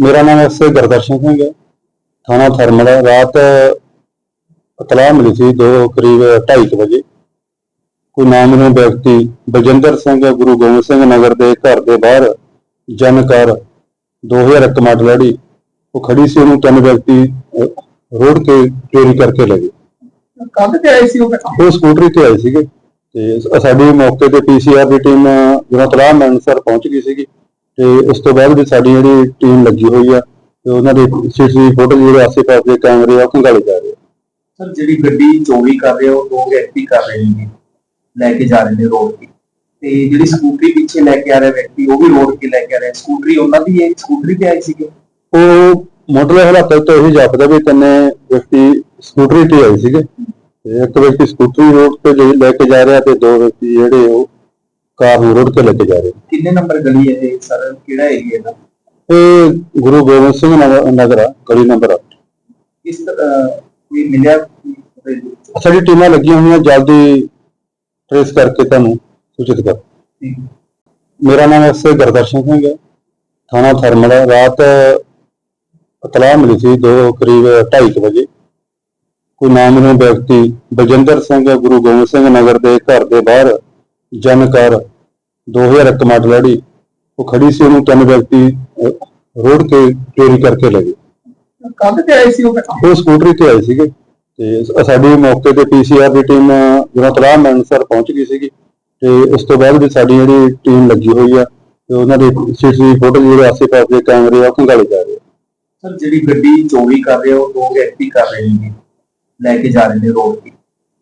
ਮੇਰਾ ਨਾਮ ਐਸ ਗੁਰਦਰਸ਼ਨ ਸਿੰਘ ਹੈ। ਥਾਣਾ ਥਰਮਲ। ਹੈ। ਰਾਤ ਇਤਲਾਹ ਮਿਲੀ ਸੀ ਦੋ ਕਰੀਬ 2:30 ਵਜੇ। ਕੋਈ ਨਾਮਨੂ ਵਿਅਕਤੀ ਬਲਜਿੰਦਰ ਸਿੰਘ ਗੁਰੂ ਗੋਬਿੰਦ ਸਿੰਘ ਨਗਰ ਦੇ ਘਰ ਦੇ ਬਾਹਰ ਜਨਕਾਰ 2001 ਮਾਡਲ ਲੜੀ। ਉਹ ਖੜੀ ਸੀ ਉਹਨੂੰ ਤਿੰਨ ਵਿਅਕਤੀ ਰੋਡ ਤੇ ਚੋਰੀ ਕਰਕੇ ਲੈ ਗਏ। ਕੱਲ ਤੇ ਆਏ ਸੀ ਉਹ ਉਹ ਸਕੂਟਰੀ ਤੇ ਆਏ ਸੀਗੇ। ਤੇ ਸਾਡੀ ਮੌਕੇ ਤੇ ਪੀਸੀਆਰ ਦੀ ਟੀਮ ਜਦੋਂ ਤਲਾਹ ਮਿਲਣ ਸਰ ਪਹੁੰਚ ਗਈ ਸੀਗੀ। ਤੇ ਉਸ ਤੋਂ ਬਾਅਦ ਵੀ ਸਾਡੀ ਜਿਹੜੀ ਟੀਮ ਲੱਗੀ ਹੋਈ ਆ ਤੇ ਉਹਨਾਂ ਦੇ ਸੀਸੀਟੀਵੀ ਫੋਟੋ ਜਿਹੜੇ ਆਸੇ-ਪਾਸੇ ਦੇ ਕੈਮਰੇ ਆ ਉਹ ਖੰਗਾਲੇ ਜਾ ਰਹੇ ਆ। ਸਰ ਜਿਹੜੀ ਗੱਡੀ ਚੋਰੀ ਕਰ ਰਹੇ ਹੋ ਦੋ ਵਿਅਕਤੀ ਕਰ ਰਹੇ ਨੇ ਲੈ ਕੇ ਜਾ ਰਹੇ ਨੇ ਰੋਡ ਤੇ। ਤੇ ਜਿਹੜੀ ਸਕੂਟਰੀ ਪਿੱਛੇ ਲੈ ਕੇ ਆ ਰਿਹਾ ਵਿਅਕਤੀ ਉਹ ਵੀ ਰੋਡ ਕੇ ਲੈ ਕੇ ਆ ਰਿਹਾ। ਸਕੂਟਰੀ ਉਹਨਾਂ ਦੀ ਹੈ ਸਕੂਟਰੀ ਤੇ ਆਏ ਸੀਗੇ? ਉਹ ਮੋਟਰ ਹਾਲਾਤਾਂ ਤੋਂ ਇਹ ਜਾਪਦਾ ਵੀ ਤਿੰਨੇ ਵਿਅਕਤੀ ਸਕੂਟਰੀ ਤੇ ਆਏ ਸੀਗੇ। ਤੇ ਇੱਕ ਵਿਅਕਤੀ ਸਕੂਟਰੀ ਰੋਡ ਤੇ ਲੈ ਕੇ ਜਾ ਰਿਹਾ ਤੇ ਦੋ ਵਿਅਕਤੀ ਜਿਹੜੇ ਉਹ ਕਾਰ ਨੂੰ ਰੋਡ ਤੇ ਲੈ ਕੇ ਜਾ ਰਹੇ। ਕਿੰਨੇ ਨੰਬਰ ਗਲੀ ਹੈ ਇਹ ਸਰ? ਕਿਹੜਾ ਏਰੀਆ ਦਾ ਇਹ ਗੁਰੂ ਗੋਬਿੰਦ ਸਿੰਘ ਨਗਰ- ਨਗਰ ਆ ਗਲੀ ਨੰਬਰ 8 ਇਸ ਤਰ੍ਹਾਂ ਕੋਈ ਮਿਲਿਆ ਕੋਈ ਸਾਡੀ ਟੀਮਾਂ ਲੱਗੀਆਂ ਹੋਈਆਂ ਜਲਦੀ ਟ੍ਰੇਸ ਕਰਕੇ ਤੁਹਾਨੂੰ ਸੂਚਿਤ ਕਰ। ਠੀਕ। ਮੇਰਾ ਨਾਮ ਐਸ ਗੁਰਦਰਸ਼ਨ ਸਿੰਘ ਹੈ। ਥਾਣਾ ਥਰਮਲ ਹੈ। ਰਾਤ ਇਤਲਾਹ ਮਿਲੀ ਸੀ ਦੋ ਕਰੀਬ 2:30 ਵਜੇ। ਕੋਈ ਨਾਮਨੂ ਵਿਅਕਤੀ ਬਲਜਿੰਦਰ ਸਿੰਘ ਗੁਰੂ ਗੋਬਿੰਦ ਸਿੰਘ ਨਗਰ ਦੇ ਘਰ ਦੇ ਬਾਹਰ ਜਨਕਾਰ 2001 ਮਾਡਲ ਲੜੀ ਉਹ ਖੜੀ ਸੀ ਉਹਨੂੰ ਤਿੰਨ ਵਿਅਕਤੀ ਰੋਡ ਤੇ ਚੋਰੀ ਕਰਕੇ ਲੈ ਗਏ। ਕੱਲ ਤੇ ਆਏ ਸੀ ਉਹ ਉਹ ਸਕੂਟਰੀ ਤੇ ਆਏ ਸੀਗੇ। ਤੇ ਸਾਡੀ ਮੌਕੇ ਤੇ ਪੀਸੀਆਰ ਦੀ ਟੀਮ ਜਦੋਂ ਤਲਾਹ ਮਿਲਣ ਸਰ ਪਹੁੰਚ ਗਈ ਸੀਗੀ ਤੇ ਉਸ ਤੋਂ ਬਾਅਦ ਵੀ ਸਾਡੀ ਜਿਹੜੀ ਟੀਮ ਲੱਗੀ ਹੋਈ ਆ ਤੇ ਉਹਨਾਂ ਦੇ ਸੀਸੀਟੀਵੀ ਫੋਟੋ ਜਿਹੜੇ ਆਸੇ-ਪਾਸੇ ਦੇ ਕੈਮਰੇ ਆ ਉਹ ਖੰਗਾਲੇ ਜਾ ਰਹੇ ਸਰ ਜਿਹੜੀ ਗੱਡੀ ਚੋਰੀ ਕਰ ਰਹੇ ਹੋ ਦੋ ਵਿਅਕਤੀ ਕਰ ਰਹੇ ਨੇ ਲੈ ਕੇ ਜਾ ਰਹੇ ਨੇ ਰੋਡ ਤੇ।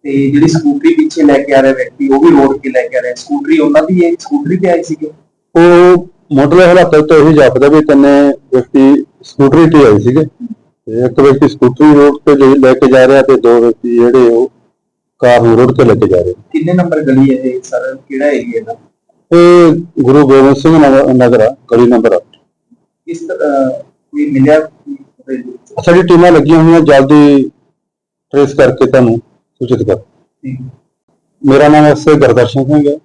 ਤੇ ਜਿਹੜੀ ਸਕੂਟਰੀ ਪਿੱਛੇ ਲੈ ਕੇ ਆ ਰਿਹਾ ਵਿਅਕਤੀ ਉਹ ਵੀ ਰੋਡ ਕੇ ਲੈ ਕੇ ਆ ਰਿਹਾ। ਸਕੂਟਰੀ ਉਹਨਾਂ ਦੀ ਹੈ ਸਕੂਟਰੀ ਤੇ ਆਏ ਸੀਗੇ? ਉਹ ਮੋਟਰ ਹਾਲਾਤਾਂ ਤੋਂ ਇਹ ਜਾਪਦਾ ਵੀ ਤਿੰਨੇ ਵਿਅਕਤੀ ਸਕੂਟਰੀ ਤੇ ਆਏ ਸੀਗੇ। ਇੱਕ ਵਿਅਕਤੀ ਸਕੂਟਰੀ ਰੋਡ ਤੇ ਲੈ- ਕੇ ਜਾ ਰਿਹਾ ਤੇ ਦੋ ਵਿਅਕਤੀ ਜਿਹੜੇ ਉਹ ਕਾਰ ਨੂੰ ਰੋਡ ਤੇ ਲੈ ਕੇ ਜਾ ਰਹੇ। ਕਿੰਨੇ ਨੰਬਰ ਗਲੀ ਹੈ ਇਹ ਸਰ? ਕਿਹੜਾ ਏਰੀਆ ਦਾ ਇਹ ਗੁਰੂ ਗੋਬਿੰਦ ਸਿੰਘ ਨਗਰ ਗਲੀ ਨੰਬਰ 8 ਇਸ ਤਰ੍ਹਾਂ ਕੋਈ ਮਿਲਿਆ? ਸਾਡੀ ਟੀਮਾਂ ਲੱਗੀਆਂ ਹੋਈਆਂ ਜਲਦੀ ਟ੍ਰੇਸ ਕਰਕੇ ਤੁਹਾਨੂੰ ਸੂਚਿਤ ਕਰ। ਮੇਰਾ ਨਾਮ ਐਸ ਗੁਰਦਰਸ਼ਨ ਸਿੰਘ ਹੈ।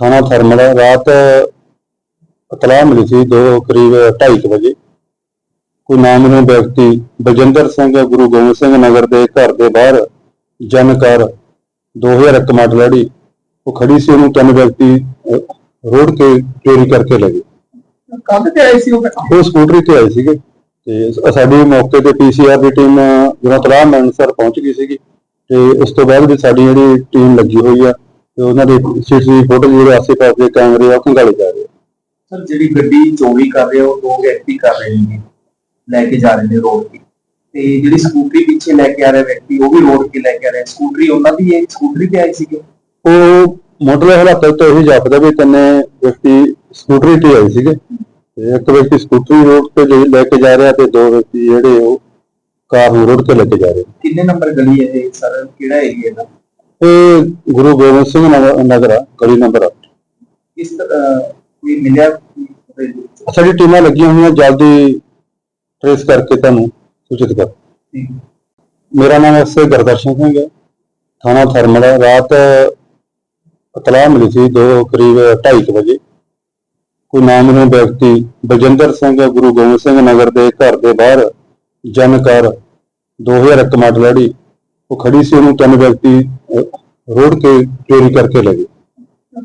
ਥਾਣਾ ਥਰਮਲ ਹੈ। ਰਾਤ ਇਤਲਾਹ ਮਿਲੀ ਸੀ ਦੋ ਕਰੀਬ 2:30 ਵਜੇ। ਕੋਈ ਨਾਮਨੂ ਵਿਅਕਤੀ ਬਲਜਿੰਦਰ ਸਿੰਘ ਗੁਰੂ ਗੋਬਿੰਦ ਸਿੰਘ ਨਗਰ ਦੇ ਘਰ ਦੇ ਬਾਹਰ ਜਨਕਾਰ 2001 ਮਾਡਲ ਲੜੀ ਉਹ ਖੜੀ ਸੀ। ਉਹਨੂੰ ਤਿੰਨ ਵਿਅਕਤੀ ਰੋਡ ਤੇ ਚੋਰੀ ਕਰਕੇ ਲੈ ਗਏ। ਕੱਲ ਤੇ ਆਏ ਸੀ ਉਹ? ਸਕੂਟਰੀ ਤੇ ਆਏ ਸੀਗੇ। ਤੇ ਸਾਡੀ ਮੌਕੇ ਤੇ ਪੀਸੀਆਰ ਦੀ ਟੀਮ ਜਦੋਂ ਤਲਾਹ ਮਿਲਣ ਸਰ ਪਹੁੰਚ ਗਈ ਸੀਗੀ ਤੇ ਉਸ ਤੋਂ ਬਾਅਦ ਵੀ ਸਾਡੀ ਜਿਹੜੀ ਟੀਮ ਲੱਗੀ ਹੋਈ ਆ ਤੇ ਉਹਨਾਂ ਦੇ ਸੀਸੀਟੀਵੀ ਫੋਟੋ ਜਿਹੜੇ ਆਸੇ-ਪਾਸੇ ਦੇ ਕੈਮਰੇ ਆ ਉਹ ਖੰਗਾਲੇ ਜਾ ਰਹੇ ਆ। ਸਰ ਜਿਹੜੀ ਗੱਡੀ ਚੋਰੀ ਕਰ ਰਹੇ ਹੋ ਦੋ ਵਿਅਕਤੀ ਕਰ ਰਹੇ ਨੇ ਲੈ ਕੇ ਜਾ ਰਹੇ ਨੇ ਰੋਡ ਤੇ। ਤੇ ਜਿਹੜੀ ਸਕੂਟਰੀ ਪਿੱਛੇ ਲੈ ਕੇ ਆ ਰਿਹਾ ਵਿਅਕਤੀ ਉਹ ਵੀ ਰੋਡ ਕੇ ਲੈ ਕੇ ਆ ਰਿਹਾ। ਸਕੂਟਰੀ ਉਹਨਾਂ ਦੀ ਹੈ ਸਕੂਟਰੀ ਤੇ ਆਏ ਸੀਗੇ? ਉਹ ਮੋਟਰ ਹਾਲਾਤਾਂ ਤੋਂ ਇਹ ਜਾਪਦਾ ਵੀ ਤਿੰਨੇ ਵਿਅਕਤੀ ਸਕੂਟਰੀ ਤੇ ਆਏ ਸੀਗੇ। ਤੇ ਇੱਕ ਵਿਅਕਤੀ ਸਕੂਟਰੀ ਰੋਡ ਤੇ ਲੈ ਕੇ ਜਾ ਰਿਹਾ ਤੇ ਦੋ ਵਿਅਕਤੀ ਜਿਹੜੇ ਉਹ ਕਾਰ ਨੂੰ ਰੋਡ ਤੇ ਲੈ ਕੇ ਜਾ ਰਹੇ। ਕਿੰਨੇ ਨੰਬਰ ਗਲੀ ਹੈ ਇਹ ਸਰ? ਕਿਹੜਾ ਏਰੀਆ ਦਾ ਇਹ ਗੁਰੂ ਗੋਬਿੰਦ ਸਿੰਘ ਨਗਰ ਗਲੀ ਨੰਬਰ 8 ਇਸ ਤਰ੍ਹਾਂ ਕੋਈ ਮਿਲਿਆ ਸਾਡੀ ਟੀਮਾਂ ਲੱਗੀਆਂ ਹੋਈਆਂ ਜਲਦੀ ਟ੍ਰੇਸ ਕਰਕੇ ਤੁਹਾਨੂੰ ਸੂਚਿਤ ਕਰ। ਮੇਰਾ ਨਾਮ ਐਸ ਗੁਰਦਰਸ਼ਨ ਸਿੰਘ ਹੈ। ਥਾਣਾ ਥਰਮਲ। ਰਾਤ ਇਤਲਾਹ ਮਿਲੀ ਸੀ ਦੋ ਕਰੀਬ 2:30 ਵਜੇ। ਕੋਈ ਨਾਮਨੂ ਵਿਅਕਤੀ ਬਲਜਿੰਦਰ ਸਿੰਘ ਗੁਰੂ ਗੋਬਿੰਦ ਸਿੰਘ ਨਗਰ ਦੇ ਘਰ ਦੇ ਬਾਹਰ ਜਨਕਾਰ 2001 ਮਾਡਲ ਲੜੀ ਉਹ ਖੜੀ ਸੀ ਉਹਨੂੰ ਤਿੰਨ ਵਿਅਕਤੀ ਰੋਡ ਤੇ ਚੋਰੀ ਕਰਕੇ ਲੈ ਗਏ।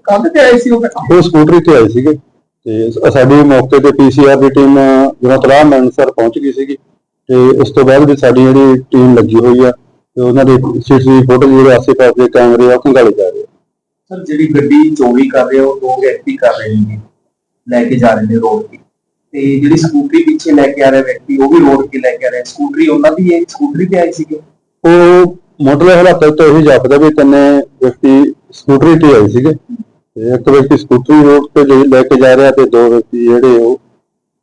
ਕੱਲ ਤੇ ਆਏ ਸੀ ਉਹ ਉਹ ਸਕੂਟਰੀ ਤੇ ਆਏ ਸੀਗੇ। ਤੇ ਸਾਡੀ ਮੌਕੇ ਤੇ ਪੀਸੀਆਰ ਦੀ ਟੀਮ ਜਦੋਂ ਤਲਾਹ ਮਿਲਣ ਸਰ ਪਹੁੰਚ ਗਈ ਸੀਗੀ ਤੇ ਉਸ ਤੋਂ ਬਾਅਦ ਵੀ ਸਾਡੀ ਜਿਹੜੀ ਟੀਮ ਲੱਗੀ ਹੋਈ ਆ ਤੇ ਉਹਨਾਂ ਦੇ ਸੀਸੀਟੀਵੀ ਫੋਟੋ ਜਿਹੜੇ ਆਸੇ-ਪਾਸੇ ਦੇ ਕੈਮਰੇ ਆ ਉਹ ਖੰਗਾਲੇ ਜਾ ਰਹੇ ਆ। ਸਰ ਜਿਹੜੀ ਗੱਡੀ ਚੋਰੀ ਕਰ ਰਹੇ ਹੋ ਦੋ ਵਿਅਕਤੀ ਕਰ ਰਹੇ ਨੇ ਲੈ ਕੇ ਜਾ ਰਹੇ ਨੇ ਰੋਡ ਤੇ। ਤੇ ਜਿਹੜੀ ਸਕੂਟਰੀ ਪਿੱਛੇ ਲੈ ਕੇ ਆ ਰਿਹਾ ਵਿਅਕਤੀ ਉਹ ਵੀ ਰੋਡ ਕੇ ਲੈ ਕੇ ਆ ਰਿਹਾ। ਸਕੂਟਰੀ ਉਹਨਾਂ ਦੀ ਹੈ? ਸਕੂਟਰੀ ਤੇ ਆਏ ਸੀਗੇ? ਉਹ ਮੋਟਰ ਹਾਲਾਤਾਂ ਤੋਂ ਇਹ ਜਾਪਦਾ ਵੀ ਤਿੰਨੇ ਵਿਅਕਤੀ ਸਕੂਟਰੀ ਤੇ ਆਏ ਸੀਗੇ। ਤੇ ਇੱਕ ਵਿਅਕਤੀ ਸਕੂਟਰੀ ਰੋਡ ਤੇ ਲੈ- ਲੈ ਕੇ ਜਾ ਰਿਹਾ ਤੇ ਦੋ ਵਿਅਕਤੀ ਜਿਹੜੇ ਉਹ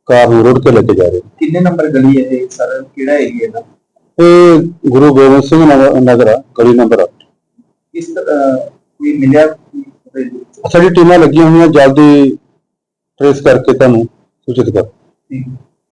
ਕਾਰ ਨੂੰ ਰੋਡ ਤੇ ਲੈ ਕੇ ਜਾ ਰਹੇ। ਕਿੰਨੇ ਨੰਬਰ ਗਲੀ ਹੈ ਇਹ ਸਰ? ਕਿਹੜਾ ਏਰੀਆ ਦਾ ਇਹ ਗੁਰੂ ਗੋਬਿੰਦ ਸਿੰਘ ਨਗਰ ਆ ਗਲੀ ਨੰਬਰ 8 ਇਸ ਕੋਈ ਮਿਲਿਆ? ਸਾਡੀ ਟੀਮਾਂ ਲੱਗੀਆਂ ਹੋਈਆਂ ਜਲਦੀ ਟ੍ਰੇਸ ਕਰਕੇ ਤੁਹਾਨੂੰ ਸੂਚਿਤ ਕਰ